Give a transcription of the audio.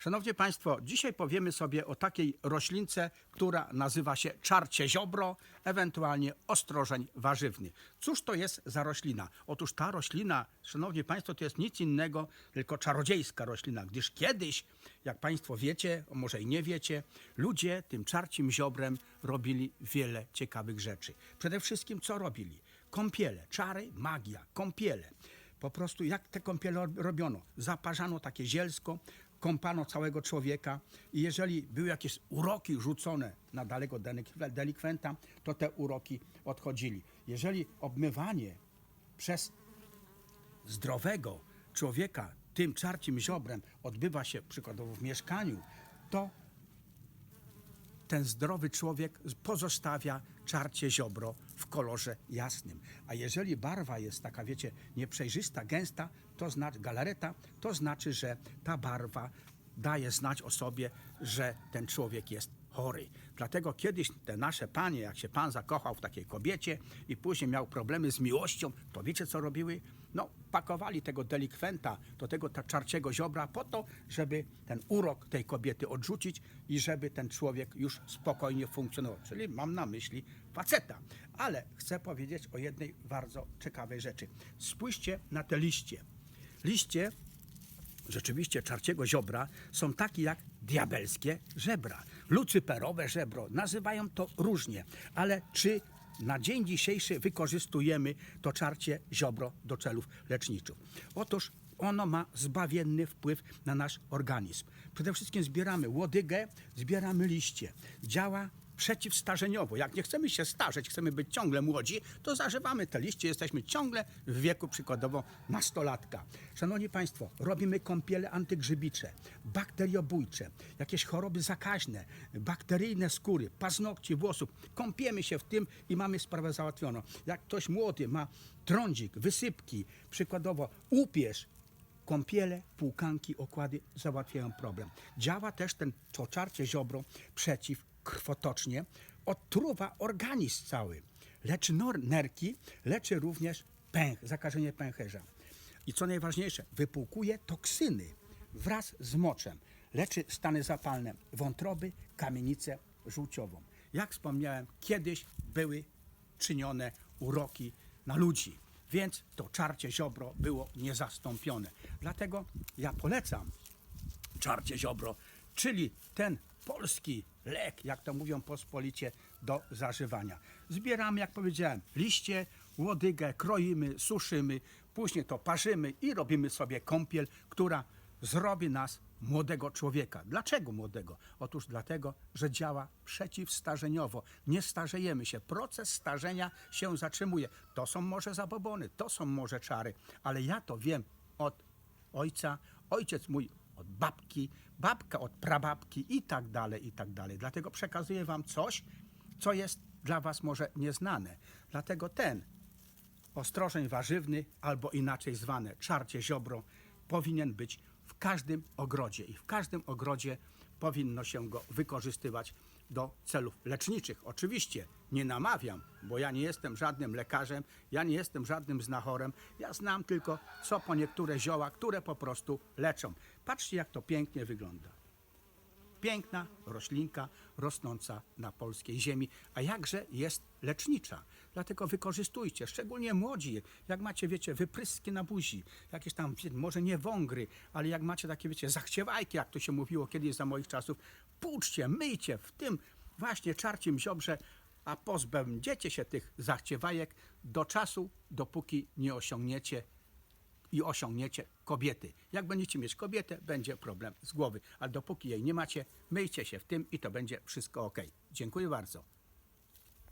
Szanowni Państwo, dzisiaj powiemy sobie o takiej roślince, która nazywa się czarcie ziobro, ewentualnie ostrożeń warzywny. Cóż to jest za roślina? Otóż ta roślina, Szanowni Państwo, to jest nic innego, tylko czarodziejska roślina, gdyż kiedyś, jak Państwo wiecie, może i nie wiecie, ludzie tym czarcim ziobrem robili wiele ciekawych rzeczy. Przede wszystkim co robili? Kąpiele, czary, magia, kąpiele. Po prostu jak te kąpiele robiono? Zaparzano takie zielsko, kąpano całego człowieka i jeżeli były jakieś uroki rzucone na daleko delik- delikwenta, to te uroki odchodzili. Jeżeli obmywanie przez zdrowego człowieka tym czarcim ziobrem odbywa się przykładowo w mieszkaniu, to ten zdrowy człowiek pozostawia czarcie ziobro w kolorze jasnym. A jeżeli barwa jest taka, wiecie, nieprzejrzysta, gęsta, to znaczy galareta, to znaczy, że ta barwa daje znać o sobie, że ten człowiek jest chory. Dlatego kiedyś te nasze panie, jak się pan zakochał w takiej kobiecie i później miał problemy z miłością, to wiecie co robiły? No, pakowali tego delikwenta do tego czarciego ziobra po to, żeby ten urok tej kobiety odrzucić i żeby ten człowiek już spokojnie funkcjonował. Czyli mam na myśli faceta. Ale chcę powiedzieć o jednej bardzo ciekawej rzeczy. Spójrzcie na te liście. Liście rzeczywiście czarciego ziobra są takie jak diabelskie żebra. Lucyperowe żebro. Nazywają to różnie. Ale czy na dzień dzisiejszy wykorzystujemy to czarcie ziobro do celów leczniczych? Otóż ono ma zbawienny wpływ na nasz organizm. Przede wszystkim zbieramy łodygę, zbieramy liście. Działa przeciwstarzeniowo. Jak nie chcemy się starzeć, chcemy być ciągle młodzi, to zażywamy te liście, jesteśmy ciągle w wieku przykładowo nastolatka. Szanowni Państwo, robimy kąpiele antygrzybicze, bakteriobójcze, jakieś choroby zakaźne, bakteryjne skóry, paznokci, włosów. Kąpiemy się w tym i mamy sprawę załatwioną. Jak ktoś młody ma trądzik, wysypki, przykładowo upierz, Kąpiele, półkanki, okłady załatwiają problem. Działa też ten to czarcie ziobro przeciwkrwotocznie, odtruwa organizm cały. Leczy nerki, leczy również pęch, zakażenie pęcherza. I co najważniejsze, wypłukuje toksyny wraz z moczem. Leczy stany zapalne wątroby, kamienicę żółciową. Jak wspomniałem, kiedyś były czynione uroki na ludzi. Więc to czarcie ziobro było niezastąpione. Dlatego ja polecam czarcie ziobro, czyli ten polski lek, jak to mówią pospolicie, do zażywania. Zbieramy, jak powiedziałem, liście, łodygę, kroimy, suszymy, później to parzymy i robimy sobie kąpiel, która zrobi nas młodego człowieka. Dlaczego młodego? Otóż dlatego, że działa przeciwstarzeniowo. Nie starzejemy się. Proces starzenia się zatrzymuje. To są może zabobony, to są może czary, ale ja to wiem od ojca, ojciec mój od babki, babka od prababki i tak dalej, i tak dalej. Dlatego przekazuję wam coś, co jest dla was może nieznane. Dlatego ten ostrożeń warzywny, albo inaczej zwane czarcie ziobro, powinien być w każdym ogrodzie i w każdym ogrodzie powinno się go wykorzystywać do celów leczniczych. Oczywiście nie namawiam, bo ja nie jestem żadnym lekarzem, ja nie jestem żadnym znachorem, ja znam tylko co po niektóre zioła, które po prostu leczą. Patrzcie jak to pięknie wygląda piękna roślinka rosnąca na polskiej ziemi, a jakże jest lecznicza. Dlatego wykorzystujcie, szczególnie młodzi, jak macie, wiecie, wypryski na buzi, jakieś tam, może nie wągry, ale jak macie takie, wiecie, zachciewajki, jak to się mówiło kiedyś za moich czasów, płuczcie, myjcie w tym właśnie czarcim ziobrze, a pozbędziecie się tych zachciewajek do czasu, dopóki nie osiągniecie i osiągniecie kobiety. Jak będziecie mieć kobietę, będzie problem z głowy, ale dopóki jej nie macie, myjcie się w tym i to będzie wszystko ok. Dziękuję bardzo.